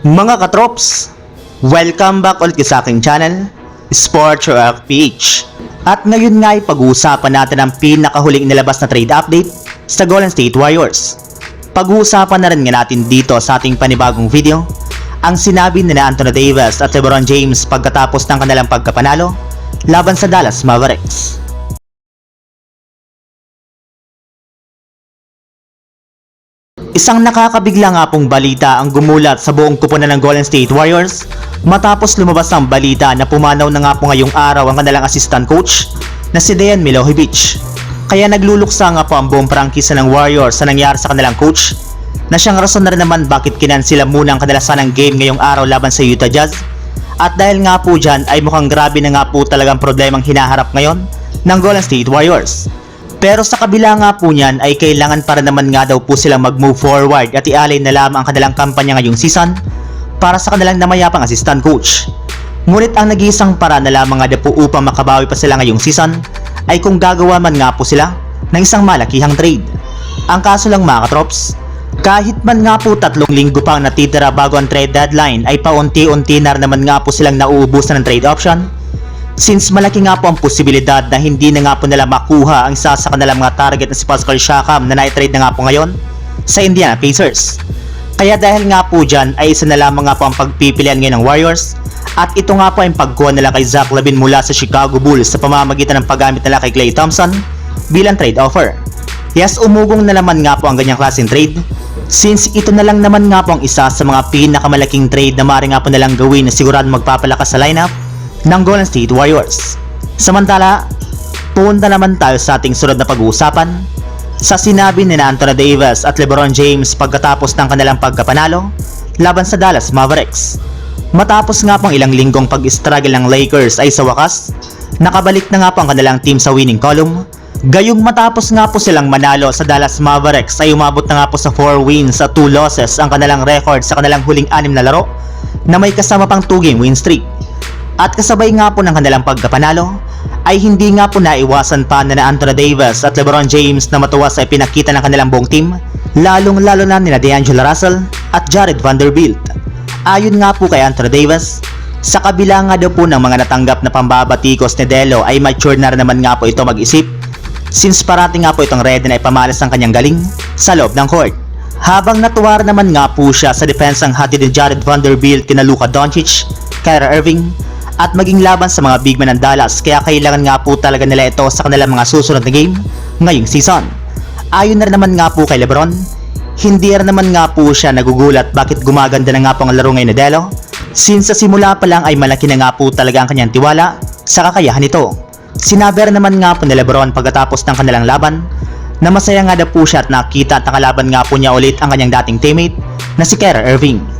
Mga katrops, welcome back ulit sa aking channel, Sports Rock PH. At ngayon nga ay pag-uusapan natin ang pinakahuling inilabas na trade update sa Golden State Warriors. Pag-uusapan na rin nga natin dito sa ating panibagong video ang sinabi ni Anthony Davis at LeBron James pagkatapos ng kanilang pagkapanalo laban sa Dallas Mavericks. Isang nakakabigla nga pong balita ang gumulat sa buong kupunan ng Golden State Warriors matapos lumabas ang balita na pumanaw na nga po ngayong araw ang kanilang assistant coach na si Dejan Milojevic. Kaya nagluluksa nga po ang buong prangkisa ng Warriors sa nangyari sa kanilang coach na siyang rason na rin naman bakit kinansila muna ang kadalasan ng game ngayong araw laban sa Utah Jazz. At dahil nga po dyan ay mukhang grabe na nga po talagang problemang hinaharap ngayon ng Golden State Warriors. Pero sa kabila nga po niyan ay kailangan para naman nga daw po silang mag-move forward at ialay na lamang ang kanilang kampanya ngayong season para sa kanilang namayapang assistant coach. Ngunit ang nag-iisang para na lamang nga daw po upang makabawi pa sila ngayong season ay kung gagawa man nga po sila ng isang malakihang trade. Ang kaso lang mga katrops, kahit man nga po tatlong linggo pang natitira bago ang trade deadline ay paunti-unti na naman nga po silang nauubusan ng trade option Since malaki nga po ang posibilidad na hindi na nga po nila makuha ang isa sa kanilang mga target na si Pascal Siakam na na-trade na nga po ngayon sa Indiana Pacers. Kaya dahil nga po dyan ay isa na lamang nga po ang pagpipilian ngayon ng Warriors at ito nga po ang pagkuha nila kay Zach Lavin mula sa Chicago Bulls sa pamamagitan ng paggamit nila kay Klay Thompson bilang trade offer. Yes, umugong na naman nga po ang ganyang klaseng trade since ito na lang naman nga po ang isa sa mga pinakamalaking trade na maaari nga po nalang gawin na sigurado magpapalakas sa lineup ng Golden State Warriors. Samantala, punta naman tayo sa ating sunod na pag-uusapan sa sinabi ni Anthony Davis at LeBron James pagkatapos ng kanilang pagkapanalo laban sa Dallas Mavericks. Matapos nga pong ilang linggong pag-struggle ng Lakers ay sa wakas, nakabalik na nga po ang kanilang team sa winning column. Gayong matapos nga po silang manalo sa Dallas Mavericks ay umabot na nga po sa 4 wins at 2 losses ang kanilang record sa kanilang huling anim na laro na may kasama pang 2 game win streak. At kasabay nga po ng kanilang pagkapanalo, ay hindi nga po naiwasan pa na Anthony Davis at LeBron James na matuwa sa ipinakita ng kanilang buong team, lalong lalo na nila D'Angelo Russell at Jared Vanderbilt. Ayon nga po kay Anthony Davis, sa kabila nga daw po ng mga natanggap na pambabatikos ni Delo ay mature na rin naman nga po ito mag-isip since parating nga po itong ready na ipamalas ang kanyang galing sa loob ng court. Habang natuwa naman nga po siya sa depensang hatid ni Jared Vanderbilt kina Luka Doncic, Kyrie Irving, at maging laban sa mga big men ng Dallas kaya kailangan nga po talaga nila ito sa kanilang mga susunod na game ngayong season. Ayon na naman nga po kay Lebron, hindi rin naman nga po siya nagugulat bakit gumaganda na nga po ang laro ngayon ni Delo since sa simula pa lang ay malaki na nga po talaga ang kanyang tiwala sa kakayahan nito. Sinabi naman nga po ni Lebron pagkatapos ng kanilang laban na masaya nga daw po siya at nakita at nakalaban nga po niya ulit ang kanyang dating teammate na si Kyrie Irving.